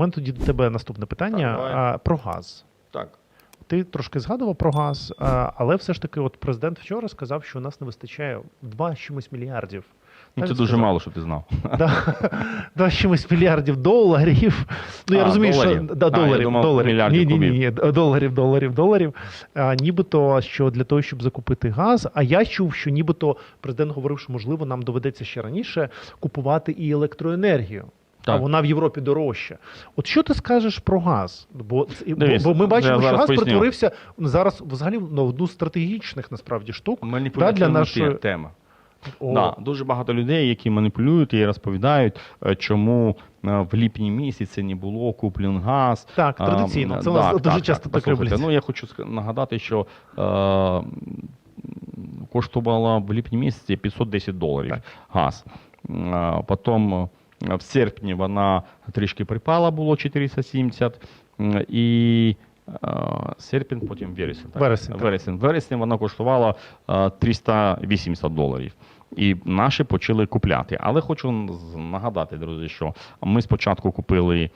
У мене тоді до тебе наступне питання Так, а, про газ. Так. Ти трошки згадував про газ, а, але все ж таки, от президент вчора сказав, що у нас не вистачає 2 чимось мільярдів. Ну, це дуже мало, щоб ти знав. Да, 2 чимось мільярдів доларів. Ну, я розумію, що да, доларів, доларів. ні, ні, ні, ні, доларів, доларів, доларів. А, нібито що для того, щоб закупити газ. А я чув, що нібито президент говорив, що можливо нам доведеться ще раніше купувати і електроенергію. А вона в Європі дорожча. От що ти скажеш про газ? Бо, це- бо, ми бачимо, що газ поясню. перетворився зараз взагалі на одну з стратегічних насправді штук. Маніпулятивна для нашої- тема. О, Да, дуже багато людей, які маніпулюють і розповідають, е, чому е, в ліпні місяці не було куплен газ. Так, традиційно. м, Це у нас дуже часто так роблять. Ну я хочу нагадати, що е, коштувала в ліпні місяці 510 доларів Так. газ. Потім в серпні вона трішки припала, було 470. І серпень, потім вересень. так? Вересень, так. вересень. Вересень вона коштувала е, 380 доларів. І наші почали купляти. Але хочу нагадати, друзі, що ми спочатку купили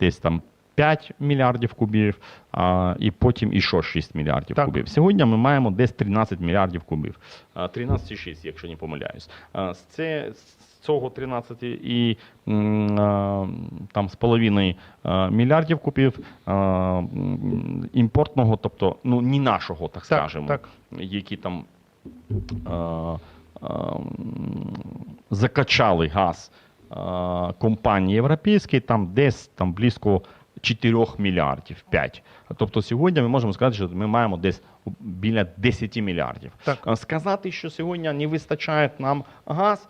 десь там 5 мільярдів кубів, а, і потім іще 6 мільярдів Так. кубів. Сьогодні ми маємо десь 13 мільярдів кубів. А, 13,6, якщо не помиляюсь. З, це, з цього 13 і там з половиною мільярдів кубів імпортного, тобто ну, не нашого, так, Так, скажемо, так. які там а, а, закачали газ компанії європейські, там десь там близько 4 мільярдів 5. Тобто сьогодні ми можемо сказати, що ми маємо десь біля 10 мільярдів. Так. Сказати, що сьогодні не вистачає нам газ,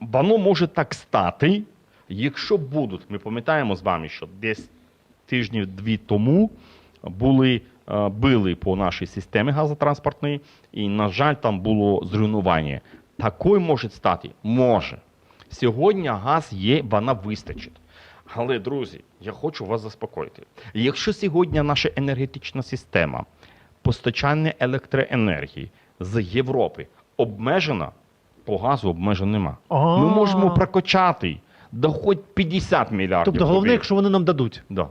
воно може так стати, якщо будуть. Ми пам'ятаємо з вами, що десь тижнів дві тому були е, били по нашій системі газотранспортній, і, на жаль, там було зруйнування. Такою може стати? Може. Сьогодні газ є, вона вистачить. Але, друзі, я хочу вас заспокоїти. Якщо сьогодні наша енергетична система постачання електроенергії з Європи обмежена, по газу обмежень нема. Ми можемо прокачати до хоч 50 мільярдів. Тобто головне, кубів. якщо вони нам дадуть. Да.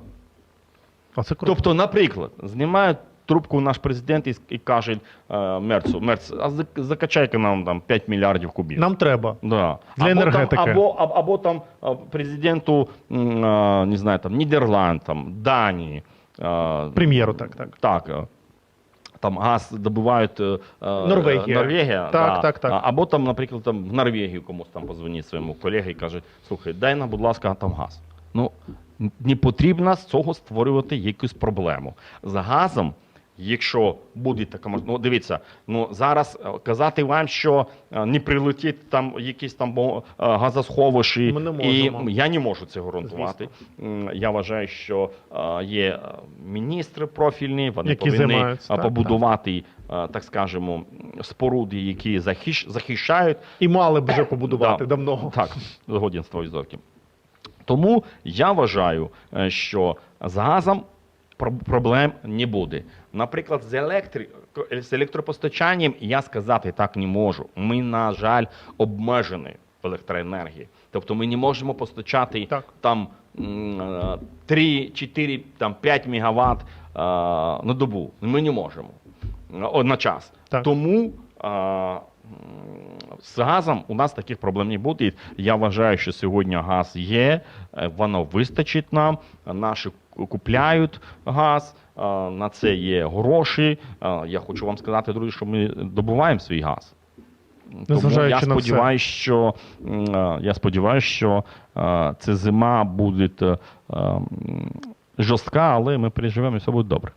А це круто. Тобто, наприклад, знімає трубку наш президент і, і каже е, Мерцу, Мерц, а закачайте нам там 5 мільярдів кубів. Нам треба. Да. Для або енергетики. Там, або, або, або там е, президенту, е, не знаю, там, Нідерланд, там, Данії. Прем'єру, так, так. Так. Там газ добувають Норвегія. Норвегія Так, да. так, так. Або там, наприклад, там в Норвегію комусь там позвонить своєму колегі і каже: слухай, дай нам, будь ласка, там газ. Ну, не потрібно з цього створювати якусь проблему. З газом, якщо буде така можливість, ну дивіться, ну зараз е, казати вам, що е, не прилетить там якісь там е, газосховищі, і я не можу це гарантувати. М, Я вважаю, що є міністри профільні, вони Які повинні займаються, так, побудувати, так скажемо, споруди, які захищ, захищають. І мали б вже побудувати Да. давно. Так, згоден з твоєю зорки. Тому я вважаю, що з газом проблем не буде. Наприклад, з, електри... з електропостачанням я сказати так не можу. Ми, на жаль, обмежені в електроенергії. Тобто ми не можемо постачати Так. там м, е, 3, 4, там 5 мегаватт е, на добу. Ми не можемо е, одночас. Так. Тому е, м, з газом у нас таких проблем не буде. Я вважаю, що сьогодні газ є, е, воно вистачить нам. Наші купляють газ, на це є гроші. Я хочу вам сказати, друзі, що ми добуваємо свій газ. Тому я сподіваюся, що я сподіваюся, що ця зима буде е, жорстка, але ми переживемо і все буде добре.